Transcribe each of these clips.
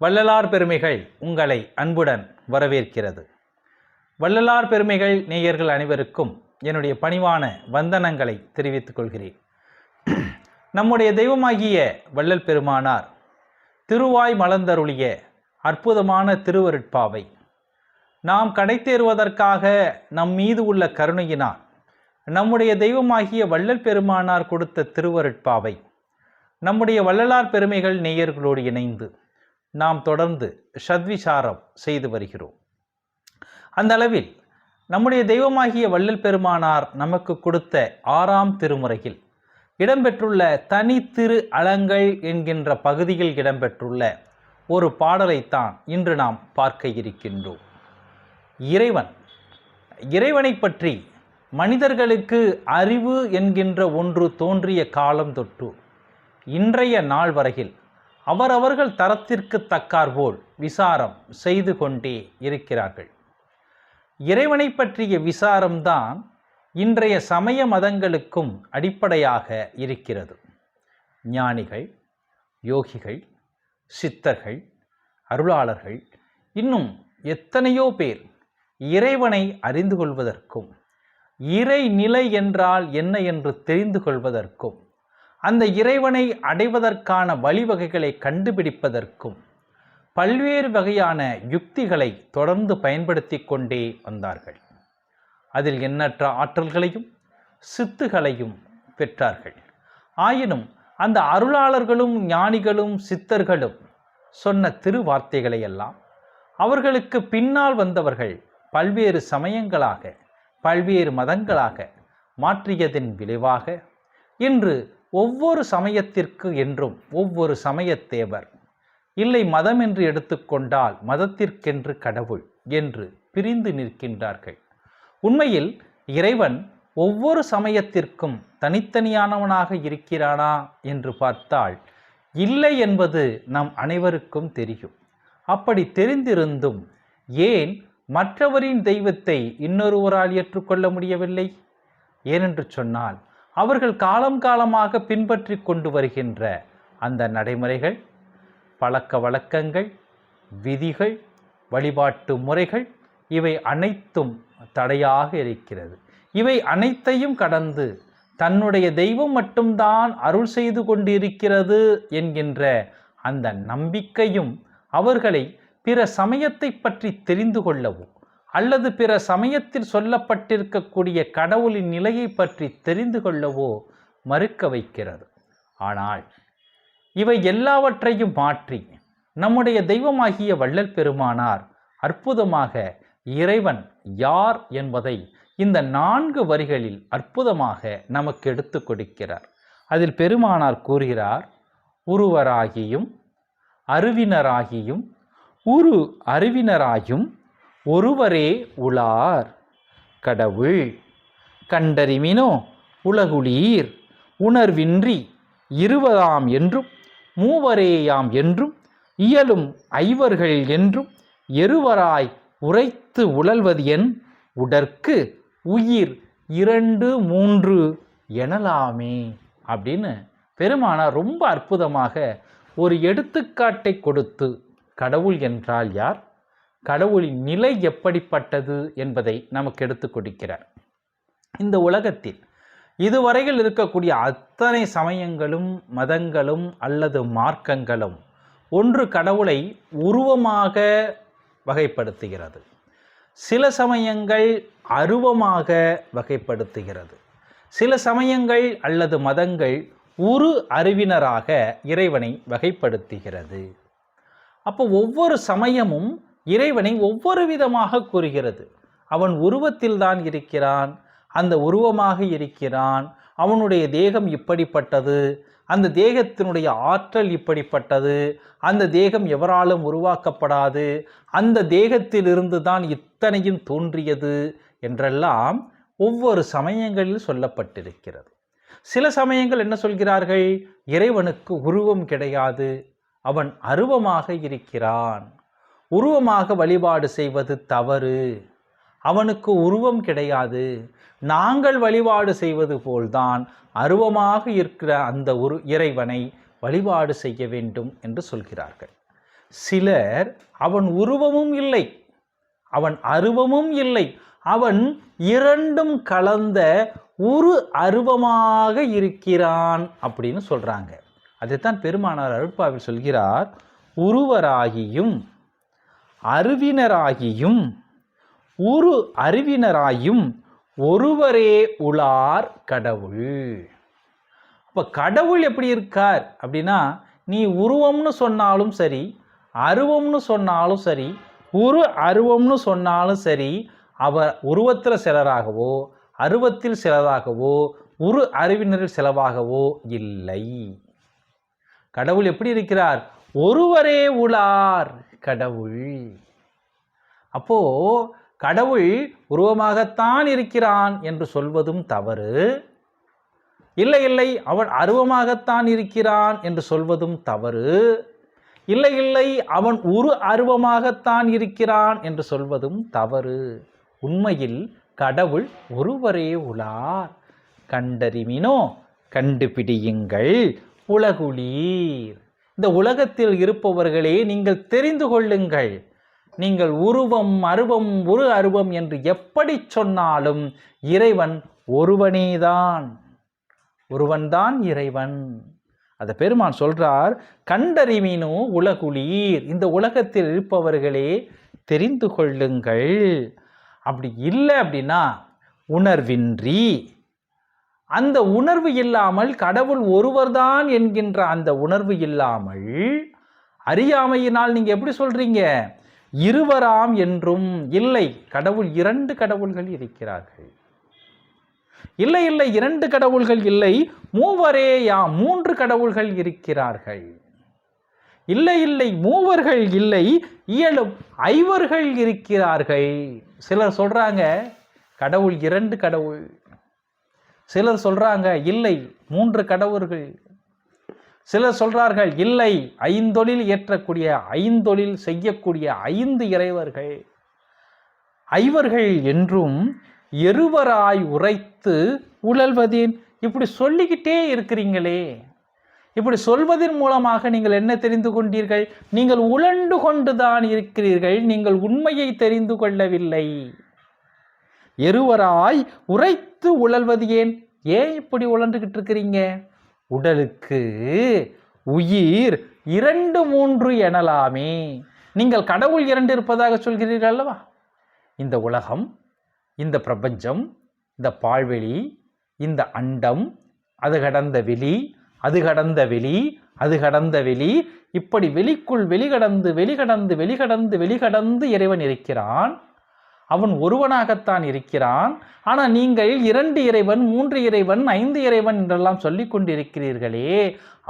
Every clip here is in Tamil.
வள்ளலார் பெருமைகள் உங்களை அன்புடன் வரவேற்கிறது. வள்ளலார் பெருமைகள் நேயர்கள் அனைவருக்கும் என்னுடைய பணிவான வந்தனங்களை தெரிவித்துக் கொள்கிறேன். நம்முடைய தெய்வமாகிய வள்ளல் பெருமானார் திருவாய் மலர்ந்தருளிய அற்புதமான திருவருட்பாவை நாம் கடைத்தேறுவதற்காக நம் மீது உள்ள கருணையினால் நம்முடைய தெய்வமாகிய வள்ளல் பெருமானார் கொடுத்த திருவருட்பாவை நம்முடைய வள்ளலார் பெருமைகள் நேயர்களோடு இணைந்து நாம் தொடர்ந்து சத்விசாரம் செய்து வருகிறோம். அந்த அளவில் நம்முடைய தெய்வமாகிய வள்ளல் பெருமானார் நமக்கு கொடுத்த ஆறாம் திருமுறையில் இடம்பெற்றுள்ள தனி திரு அலங்கள் என்கின்ற பகுதியில் இடம்பெற்றுள்ள ஒரு பாடலைத்தான் இன்று நாம் பார்க்க இருக்கின்றோம். இறைவன் இறைவனை பற்றி மனிதர்களுக்கு அறிவு என்கின்ற ஒன்று தோன்றிய காலம் தொட்டு இன்றைய நாள் வரையில் அவரவர்கள் தரத்திற்கு தக்கார்போல் விசாரம் செய்து கொண்டே இருக்கிறார்கள். இறைவனை பற்றிய விசாரம்தான் இன்றைய சமய மதங்களுக்கும் அடிப்படையாக இருக்கிறது. ஞானிகள் யோகிகள் சித்தர்கள் அருளாளர்கள் இன்னும் எத்தனையோ பேர் இறைவனை அறிந்து கொள்வதற்கும் இறைநிலை என்றால் என்ன என்று தெரிந்து கொள்வதற்கும் அந்த இறைவனை அடைவதற்கான வழிவகைகளை கண்டுபிடிப்பதற்கும் பல்வேறு வகையான யுக்திகளை தொடர்ந்து பயன்படுத்தி கொண்டே வந்தார்கள். அதில் எண்ணற்ற ஆற்றல்களையும் சித்துகளையும் பெற்றார்கள். ஆயினும் அந்த அருளாளர்களும் ஞானிகளும் சித்தர்களும் சொன்ன திருவார்த்தைகளை எல்லாம் அவர்களுக்கு பின்னால் வந்தவர்கள் பல்வேறு சமயங்களாக பல்வேறு மதங்களாக மாற்றியதன் விளைவாக இன்று ஒவ்வொரு சமயத்திற்கு என்றும் ஒவ்வொரு சமயத்தேவர். இல்லை மதம் என்று எடுத்துக்கொண்டால் மதத்திற்கென்று கடவுள் என்று பிரிந்து நிற்கின்றார்கள். உண்மையில் இறைவன் ஒவ்வொரு சமயத்திற்கும் தனித்தனியானவனாக இருக்கிறானா என்று பார்த்தால் இல்லை என்பது நம் அனைவருக்கும் தெரியும். அப்படி தெரிந்திருந்தும் ஏன் மற்றவரின் தெய்வத்தை இன்னொருவரால் ஏற்றுக்கொள்ள முடியவில்லை? ஏனென்று சொன்னால் அவர்கள் காலம் காலமாக பின்பற்றி கொண்டு வருகின்ற அந்த நடைமுறைகள் பழக்க வழக்கங்கள் விதிகள் வழிபாட்டு முறைகள் இவை அனைத்தும் தடையாக இருக்கிறது. இவை அனைத்தையும் கடந்து தன்னுடைய தெய்வம் மட்டும்தான் அருள் செய்து கொண்டிருக்கிறது என்கின்ற அந்த நம்பிக்கையும் அவர்களை பிற சமயத்தை பற்றி தெரிந்து கொள்ளவும் அல்லது பிற சமயத்தில் சொல்லப்பட்டிருக்கக்கூடிய கடவுளின் நிலையை பற்றி தெரிந்து கொள்ளவோ மறுக்க வைக்கிறது. ஆனால் இவை எல்லாவற்றையும் மாற்றி நம்முடைய தெய்வமாகிய வள்ளல் பெருமானார் அற்புதமாக இறைவன் யார் என்பதை இந்த நான்கு வரிகளில் அற்புதமாக நமக்கு எடுத்து கொடுக்கிறார். அதில் பெருமானார் கூறுகிறார் உருவராகியும் அறிவினராகியும் உரு அறிவினராயும் ஒருவரே உளார் கடவுள் கண்டறிமினோ உலகுளீர். உணர்வின்றி இருவதாம் என்றும் மூவரேயாம் என்றும் இயலும் ஐவர்கள் என்றும் எருவராய் உரைத்து உழல்வது என் உடற்கு உயிர் இரண்டு மூன்று எனலாமே. அப்படின்னு பெருமானார் ரொம்ப அற்புதமாக ஒரு எடுத்துக்காட்டை கொடுத்து கடவுள் என்றால் யார்? கடவுளின் நிலை எப்படிப்பட்டது என்பதை நமக்கு எடுத்து கொடுக்கிறார். இந்த உலகத்தில் இதுவரையில் இருக்கக்கூடிய அத்தனை சமயங்களும் மதங்களும் அல்லது மார்க்கங்களும் ஒன்று கடவுளை உருவமாக வகைப்படுத்துகிறது. சில சமயங்கள் அருவமாக வகைப்படுத்துகிறது. சில சமயங்கள் அல்லது மதங்கள் உரு அறிவினராக இறைவனை வகைப்படுத்துகிறது. அப்போ ஒவ்வொரு சமயமும் இறைவனை ஒவ்வொரு விதமாக கூறுகிறது. அவன் உருவத்தில் தான் இருக்கிறான் அந்த உருவமாக இருக்கிறான் அவனுடைய தேகம் இப்படிப்பட்டது அந்த தேகத்தினுடைய ஆற்றல் இப்படிப்பட்டது அந்த தேகம் எவராலும் உருவாக்கப்படாது அந்த தேகத்திலிருந்து தான் இத்தனையும் தோன்றியது என்றெல்லாம் ஒவ்வொரு சமயங்களில் சொல்லப்பட்டிருக்கிறது. சில சமயங்கள் என்ன சொல்கிறார்கள்? இறைவனுக்கு உருவம் கிடையாது அவன் அருவமாக இருக்கிறான். உருவமாக வழிபாடு செய்வது தவறு. அவனுக்கு உருவம் கிடையாது. நாங்கள் வழிபாடு செய்வது போல்தான் அருவமாக இருக்கிற அந்த ஒரு இறைவனை வழிபாடு செய்ய வேண்டும் என்று சொல்கிறார்கள். சிலர் அவன் உருவமும் இல்லை அவன் அருவமும் இல்லை அவன் இரண்டும் கலந்த ஒரு அருவமாக இருக்கிறான் அப்படின்னு சொல்கிறாங்க அதைத்தான் பெருமானார் அருட்பாவில் சொல்கிறார் உருவராகியும் அறிவினராகியும் உரு அறிவினராயும் ஒருவரே உளார் கடவுள். அப்போ கடவுள் எப்படி இருக்கார் அப்படின்னா நீ உருவம்னு சொன்னாலும் சரி அருவம்னு சொன்னாலும் சரி உரு அருவம்னு சொன்னாலும் சரி அவர் உருவத்தில் சிலராகவோ அருவத்தில் சிலராகவோ உரு அறிவினரில் சிலவாகவோ இல்லை. கடவுள் எப்படி இருக்கிறார்? ஒருவரே உளார் கடவுள். அப்போ கடவுள் உருவமாகத்தான் இருக்கிறான் என்று சொல்வதும் தவறு. இல்லை இல்லை அவன் அருவமாகத்தான் இருக்கிறான் என்று சொல்வதும் தவறு. இல்லை இல்லை அவன் உரு அருவமாகத்தான் இருக்கிறான் என்று சொல்வதும் தவறு. உண்மையில் கடவுள் ஒருவரே உளார் கண்டறிமினோ கண்டுபிடியுங்கள் உலகுளீர். இந்த உலகத்தில் இருப்பவர்களே நீங்கள் தெரிந்து கொள்ளுங்கள். நீங்கள் உருவம் அருவம் ஒரு அருவம் என்று எப்படி சொன்னாலும் இறைவன் ஒருவனேதான். ஒருவன்தான் இறைவன். அதை பெருமான் சொல்றார் கண்டறிமினோ உலகுளீர் இந்த உலகத்தில் இருப்பவர்களே தெரிந்து கொள்ளுங்கள். அப்படி இல்லை அப்படின்னா உணர்வின்றி. அந்த உணர்வு இல்லாமல் கடவுள் ஒருவர்தான் என்கின்ற அந்த உணர்வு இல்லாமல் அறியாமையினால் நீங்கள் எப்படி சொல்கிறீங்க இருவராம் என்றும் இல்லை. கடவுள் இரண்டு கடவுள்கள் இருக்கிறார்கள். இல்லை இல்லை இரண்டு கடவுள்கள் இல்லை. மூவரே மூன்று கடவுள்கள் இருக்கிறார்கள். இல்லை இல்லை மூவர்கள் இல்லை. இயலும் ஐவர்கள் இருக்கிறார்கள். சிலர் சொல்றாங்க கடவுள் இரண்டு கடவுள். சிலர் சொல்றாங்க இல்லை மூன்று கடவுள்கள். சிலர் சொல்றார்கள் இல்லை ஐந்தொழில் ஏற்றக்கூடிய ஐந்தொழில் செய்யக்கூடிய ஐந்து இறைவர்கள். ஐவர்கள் என்றும் எருவராய் உரைத்து உழல்வதேன். இப்படி சொல்லிக்கிட்டே இருக்கிறீங்களே. இப்படி சொல்வதன் மூலமாக நீங்கள் என்ன தெரிந்து கொண்டீர்கள்? நீங்கள் உழண்டு கொண்டுதான் இருக்கிறீர்கள். நீங்கள் உண்மையை தெரிந்து கொள்ளவில்லை. எருவராய் உரைத்து உழல்வது ஏன்? ஏன் இப்படி உழன்றுகிட்டு இருக்கிறீங்க உடலுக்கு உயிர் இரண்டு மூன்று எனலாமே. நீங்கள் கடவுள் இரண்டு இருப்பதாக சொல்கிறீர்கள் அல்லவா? இந்த உலகம் இந்த பிரபஞ்சம் இந்த பால்வெளி இந்த அண்டம் அது கடந்த வெளி அது கடந்த வெளி அது கடந்த வெளி இப்படி வெளிக்குள் வெளிகடந்து வெளிகடந்து வெளிகடந்து வெளிகடந்து இறைவன் இருக்கிறான். அவன் ஒருவனாகத்தான் இருக்கிறான். ஆனால் நீங்கள் இரண்டு இறைவன் மூன்று இறைவன் ஐந்து இறைவன் என்றெல்லாம் சொல்லிக் கொண்டிருக்கிறீர்களே.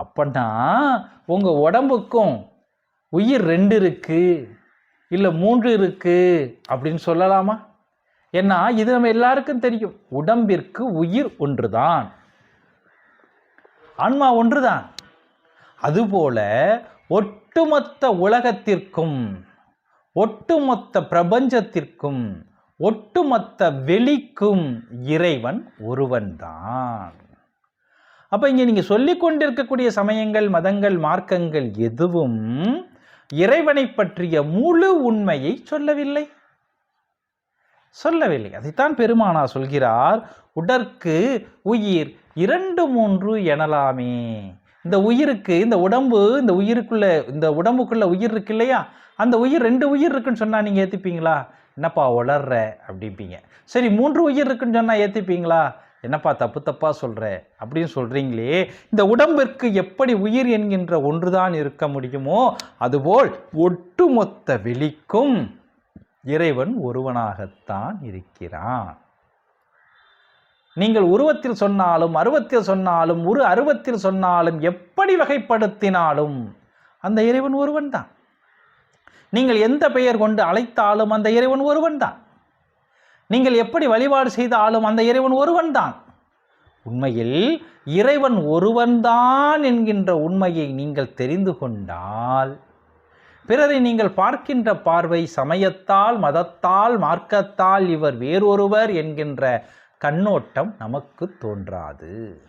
அப்படின்னா உங்கள் உடம்புக்கும் உயிர் ரெண்டு இருக்குது இல்லை மூன்று இருக்குது அப்படின்னு சொல்லலாமா? ஏன்னா இது நம்ம எல்லாருக்கும் தெரியும். உடம்பிற்கு உயிர் ஒன்று தான் ஆன்மா ஒன்றுதான். அதுபோல ஒட்டுமொத்த உலகத்திற்கும் ஒட்டுமொத்த பிரபஞ்சத்திற்கும் ஒட்டுமொத்த வெளிக்கும் இறைவன் ஒருவன்தான். அப்ப இங்க நீங்க சொல்லிக் கொண்டிருக்கக்கூடிய சமயங்கள் மதங்கள் மார்க்கங்கள் எதுவும் இறைவனை பற்றிய முழு உண்மையை சொல்லவில்லை. சொல்லவில்லை. அதைத்தான் பெருமானா சொல்கிறார் உடற்கு உயிர் இரண்டு மூன்று எனலாமே. இந்த உயிருக்கு இந்த உடம்பு இந்த உயிருக்குள்ள இந்த உடம்புக்குள்ள உயிர் இருக்கு இல்லையா? அந்த உயிர் ரெண்டு உயிர் இருக்குன்னு சொன்னா நீங்க ஏத்துப்பீங்களா? என்னப்பா உளர்ற? அப்படிப்பீங்க சரி மூன்று உயிர் இருக்குன்னு சொன்னா ஏத்துப்பீங்களா? என்னப்பா தப்பு தப்பா சொல்ற? அப்படின்னு சொல்றீங்களே. இந்த உடம்பிற்கு எப்படி உயிர் என்கின்ற ஒன்றுதான் இருக்க முடியுமோ அதுபோல் ஒட்டுமொத்த வெளிக்கும் இறைவன் ஒருவனாகத்தான் இருக்கிறான். நீங்கள் உருவத்தில் சொன்னாலும் அருவத்தில் சொன்னாலும் ஒரு அருவத்தில் சொன்னாலும் எப்படி வகைப்படுத்தினாலும் அந்த இறைவன் ஒருவன் தான். நீங்கள் எந்த பெயர் கொண்டு அழைத்தாலும் அந்த இறைவன் ஒருவன் தான். நீங்கள் எப்படி வழிபாடு செய்தாலும் அந்த இறைவன் ஒருவன் தான். உண்மையில் இறைவன் ஒருவன்தான் என்கின்ற உண்மையை நீங்கள் தெரிந்து கொண்டால் பிறரை நீங்கள் பார்க்கின்ற பார்வை சமயத்தால் மதத்தால் மார்க்கத்தால் இவர் வேறொருவர் என்கின்ற கண்ணோட்டம் நமக்கு தோன்றாது.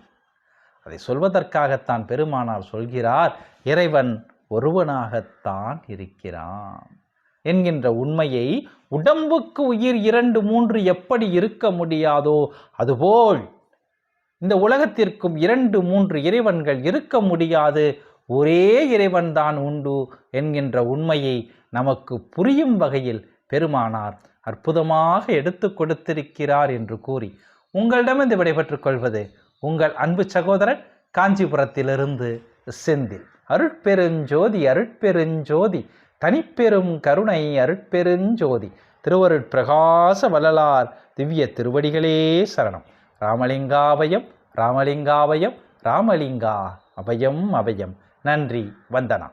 அதை சொல்வதற்காகத்தான் பெருமானார் சொல்கிறார் இறைவன் ஒருவனாகத்தான் இருக்கிறான் என்கின்ற உண்மையை உடம்புக்கு உயிர் இரண்டு மூன்று எப்படி இருக்க முடியாதோ அதுபோல் இந்த உலகத்திற்கும் இரண்டு மூன்று இறைவன்கள் இருக்க முடியாது ஒரே இறைவன்தான் உண்டு என்கின்ற உண்மையை நமக்கு புரியும் வகையில் பெருமானார் அற்புதமாக எடுத்து கொடுத்திருக்கிறார் என்று கூறி உங்களிடமிருந்து விடைபெற்றுக் கொள்வது உங்கள் அன்பு சகோதரன் காஞ்சிபுரத்திலிருந்து செந்தில். அருட்பெருஞ்சோதி அருட்பெருஞ்சோதி தனிப்பெரும் கருணை அருட்பெருஞ்சோதி திருவருட்பிரகாச வள்ளலார் திவ்ய திருவடிகளே சரணம். ராமலிங்காபயம் ராமலிங்காபயம் ராமலிங்கா அபயம் அபயம். நன்றி வந்தனா